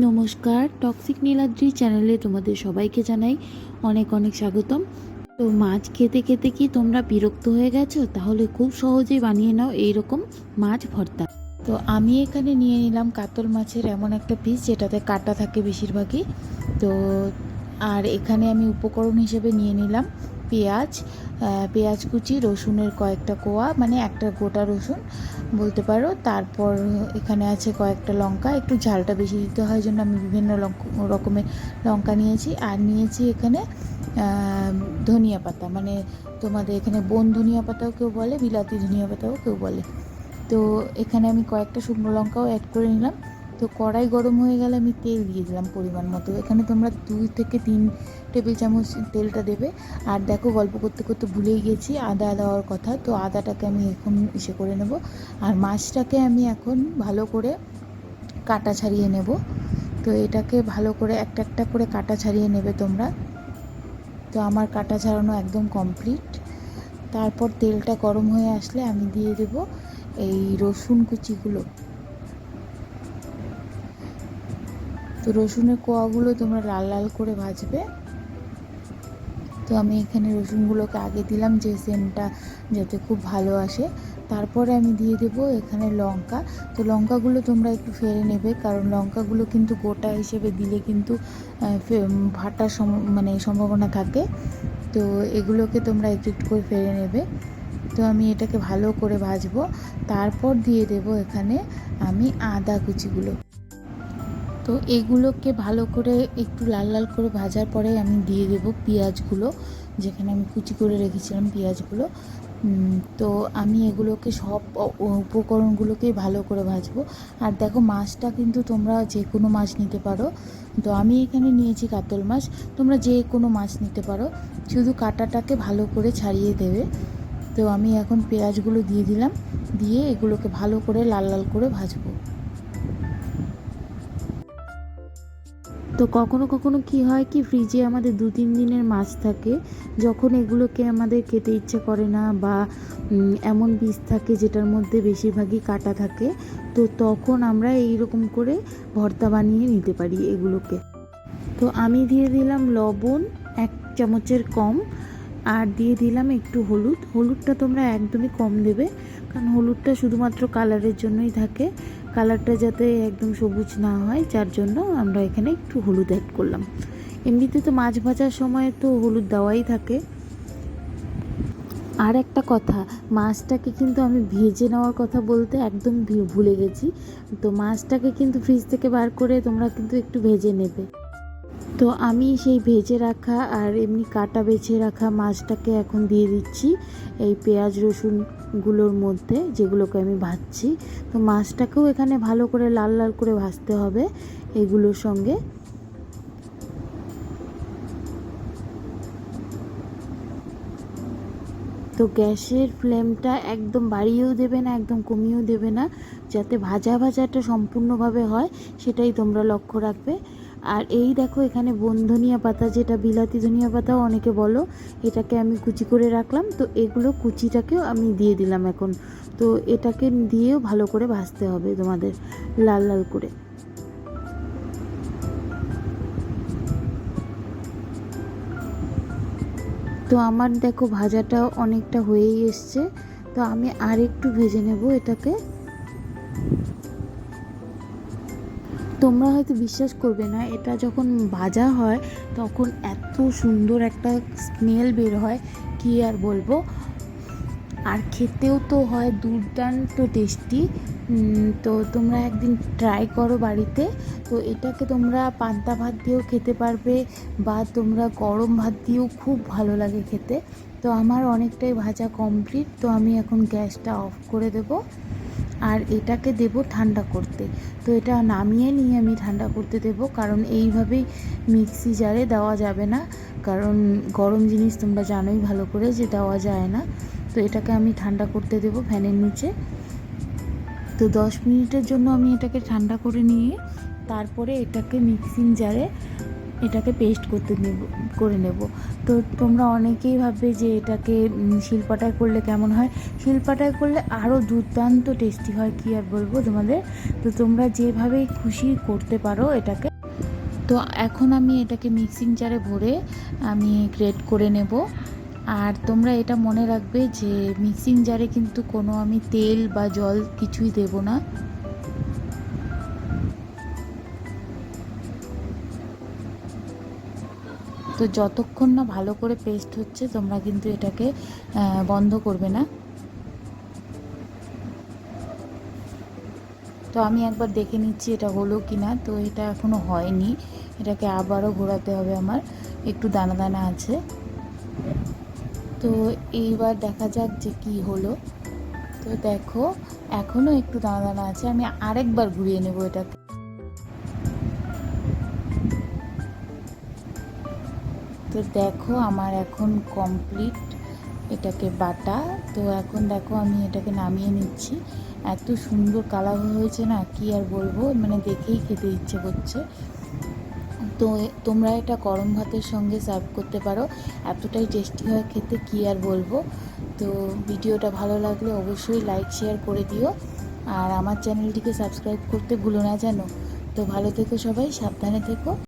নমস্কার টক্সিক নীলাদ্রি চ্যানেলে তোমাদের সবাইকে জানাই অনেক অনেক স্বাগতম। তো মাছ খেতে খেতে কি তোমরা বিরক্ত হয়ে গেছো? তাহলে খুব সহজেই বানিয়ে নাও এই রকম মাছ ভর্তা। তো আমি এখানে নিয়ে নিলাম কাতল মাছের এমন একটা পিস যেটাতে কাটা থাকে বেশিরভাগই। তো আর এখানে আমি উপকরণ হিসেবে নিয়ে নিলাম পেঁয়াজ পেঁয়াজ কুচি, রসুনের কয়েকটা কোয়া মানে একটা গোটা রসুন বলতে পারো। তারপর এখানে আছে কয়েকটা লঙ্কা, একটু ঝালটা বেশি দিতে হয় জন্য আমি বিভিন্ন রকমের লঙ্কা নিয়েছি। আর নিয়েছি এখানে ধনিয়া পাতা মানে তোমাদের এখানে বন ধনিয়া পাতাও কেউ বলে, বিলাতি ধনিয়া পাতাও কেউ বলে। তো এখানে আমি কয়েকটা শুকনো লঙ্কাও অ্যাড করে নিলাম। তো কড়াই গরম হয়ে গেলে আমি তেল দিয়ে দিলাম পরিমাণ মতো। এখানে তোমরা দুই থেকে তিন টেবিল চামচ তেলটা দেবে। আর দেখো গল্প করতে করতে ভুলেই গেছি, আদা দেওয়ার কথা। তো আদাটাকে আমি এখন ইসে করে নেব। আর মাছটাকে আমি এখন ভালো করে কাটা ছাড়িয়ে নেব। তো এটাকে ভালো করে একটা একটা করে কাটা ছাড়িয়ে নেবে তোমরা। তো আমার কাটা ছাড়ানো একদম কমপ্লিট। তারপর তেলটা গরম হয়ে আসলে আমি দিয়ে দেব এই রসুন কুচিগুলো। তো রসুনের কোয়াগুলো তোমরা লাল লাল করে ভাজবে। তো আমি এখানে রসুনগুলোকে আগে দিলাম যে সেন্টটা যাতে খুব ভালো আসে। তারপরে আমি দিয়ে দেব এখানে লঙ্কা। তো লঙ্কাগুলো তোমরা একটু ফেলে নেবে, কারণ লঙ্কাগুলো কিন্তু গোটা হিসেবে দিলে কিন্তু ফাটার সম- মানে সম্ভাবনা থাকে। তো এগুলোকে তোমরা একটু একটু করে ফেলে নেবে। তো আমি এটাকে ভালো করে ভাজবো। তারপর দিয়ে দেব এখানে আমি আদা কুচিগুলো। তো এগুলোকে ভালো করে একটু লাল লাল করে ভাজার পরে আমি দিয়ে দেবো পেঁয়াজগুলো, যেখানে আমি কুচি করে রেখেছিলাম পেঁয়াজগুলো। তো আমি এগুলোকে সব উপকরণগুলোকেই ভালো করে ভাজবো। আর দেখো মাছটা কিন্তু তোমরা যে কোনো মাছ নিতে পারো। তো আমি এখানে নিয়েছি কাতল মাছ, তোমরা যে কোনো মাছ নিতে পারো। শুধু কাটাটাকে ভালো করে ছাড়িয়ে দেবে। তো আমি এখন পেঁয়াজগুলো দিয়ে দিলাম, দিয়ে এগুলোকে ভালো করে লাল লাল করে ভাজবো। তো কখনো কখনো কি হয় কি ফ্রিজে আমাদের দু তিন দিনের মাছ থাকে, যখন এগুলোকে আমাদের খেতে ইচ্ছে করে না বা এমন বীজ থাকে যেটার মধ্যে বেশিরভাগই কাটা থাকে, তো তখন আমরা এই রকম করে ভর্তা বানিয়ে নিতে পারি এগুলোকে। তো আমি দিয়ে দিলাম লবণ, এক চামচের কম, আর দিয়ে দিলাম একটু হলুদ। হলুদটা তোমরা একদমই কম দেবে, কারণ হলুদটা শুধুমাত্র কালারের জন্যই থাকে। কালারটা যাতে একদম সবুজ না হয়, যার জন্য আমরা এখানে একটু হলুদ অ্যাড করলাম। এমনিতে তো মাছ ভাজার সময় তো হলুদ দেওয়াই থাকে। আর একটা কথা, মাছটাকে কিন্তু আমি ভেজে নেওয়ার কথা বলতে একদম ভুলে গেছি। তো মাছটাকে কিন্তু ফ্রিজ থেকে বার করে তোমরা কিন্তু একটু ভেজে নেবে। তো আমি সেই ভেজে রাখা আর এমনি কাটা বেছে রাখা মাছটাকে এখন দিয়ে দিচ্ছি। এই পেঁয়াজ রসুনগুলোর মধ্যে যেগুলোকে আমি ভাজছি। তো মাছটাকেও এখানে ভালো করে লাল লাল করে ভাজতে হবে এগুলোর সঙ্গে। তো গ্যাসের ফ্লেমটা একদম বাড়িয়েও দেবে না, একদম কমিয়েও দেবে না, যাতে ভাজা ভাজাটা সম্পূর্ণভাবে হয়, সেটাই তোমরা লক্ষ্য রাখবে। আর এই দেখো এখানে বন ধনিয়া পাতা, যেটা বিলাতি ধনিয়া পাতাও অনেকে বলো, এটাকে আমি কুচি করে রাখলাম। তো এগুলো কুচিটাকেও আমি দিয়ে দিলাম এখন। তো এটাকে দিয়েও ভালো করে ভাজতে হবে তোমাদের, লাল লাল করে। তো আমার দেখো ভাজাটা অনেকটা হয়েই এসছে। তো আমি আর একটু ভেজে নেব এটাকে। তোমরা হয়তো বিশ্বাস করবে না, এটা যখন ভাজা হয় তখন এত সুন্দর একটা স্মেল বের হয়, কি আর বলব? আর খেতেও তো হয় দুর্দান্ত টেস্টি তো তোমরা একদিন ট্রাই করো বাড়িতে। তো এটাকে তোমরা পান্তা ভাত দিয়েও খেতে পারবে বা তোমরা গরম ভাত দিয়েও খুব ভালো লাগে খেতে। তো আমার অনেকটাই ভাজা কমপ্লিট তো আমি এখন গ্যাসটা অফ করে দেব। আর এটাকে দেব ঠান্ডা করতে। তো এটা নামিয়ে নিয়ে আমি ঠান্ডা করতে দেব, কারণ এইভাবেই মিক্সি জারে দেওয়া যাবে না। কারণ গরম জিনিস তোমরা জানোই ভালো করে যে দেওয়া যায় না। তো এটাকে আমি ঠান্ডা করতে দেব ফ্যানের নিচে। তো দশ মিনিটের জন্য আমি এটাকে ঠান্ডা করে নিয়ে তারপরে এটাকে মিক্সিং জারে এটাকে পেস্ট করতে নেব, করে নেব। তো তোমরা অনেকেই ভাববে যে এটাকে শিলপাটায় করলে কেমন হয়? শিলপাটায় করলে আরও দুর্দান্ত টেস্টি হয়, কী আর বলব তোমাদের? তো তোমরা যেভাবে খুশি করতে পারো এটাকে। তো এখন আমি এটাকে মিক্সিং জারে ভরে আমি গ্রেট করে নেব। আর তোমরা এটা মনে রাখবে যে মিক্সিং জারে কিন্তু কোনো আমি তেল বা জল কিছুই দেব না। তো যতক্ষণ না ভালো করে পেস্ট হচ্ছে, তোমরা কিন্তু এটাকে বন্ধ করবে না। তো আমি একবার দেখে নিচ্ছি এটা হলো কি না তো এটা এখনও হয়নি। এটাকে আবারও ঘোরাতে হবে আমার। একটু দানা দানা আছে। তো এইবার দেখা যাক যে কি হলো। তো দেখো এখনও একটু দানা দানা আছে। আমি আরেকবার ঘুরিয়ে নেব এটাকে। তো দেখো আমার এখন কমপ্লিট এটাকে বাটা। তো এখন দেখো আমি এটাকে নামিয়ে নিচ্ছি। এত সুন্দর কালার হয়েছে না, কি আর বলব? মানে দেখেই খেতে ইচ্ছে করছে। তো তোমরা এটা গরম ভাতের সঙ্গে সার্ভ করতে পারো। এতটাই টেস্টি হয় খেতে, কি আর বলব? তো ভিডিওটা ভালো লাগলে অবশ্যই লাইক শেয়ার করে দিও। আর আমার চ্যানেলটিকে সাবস্ক্রাইব করতে ভুলো না জানো তো ভালো থেকো সবাই, সাবধানে থেকো।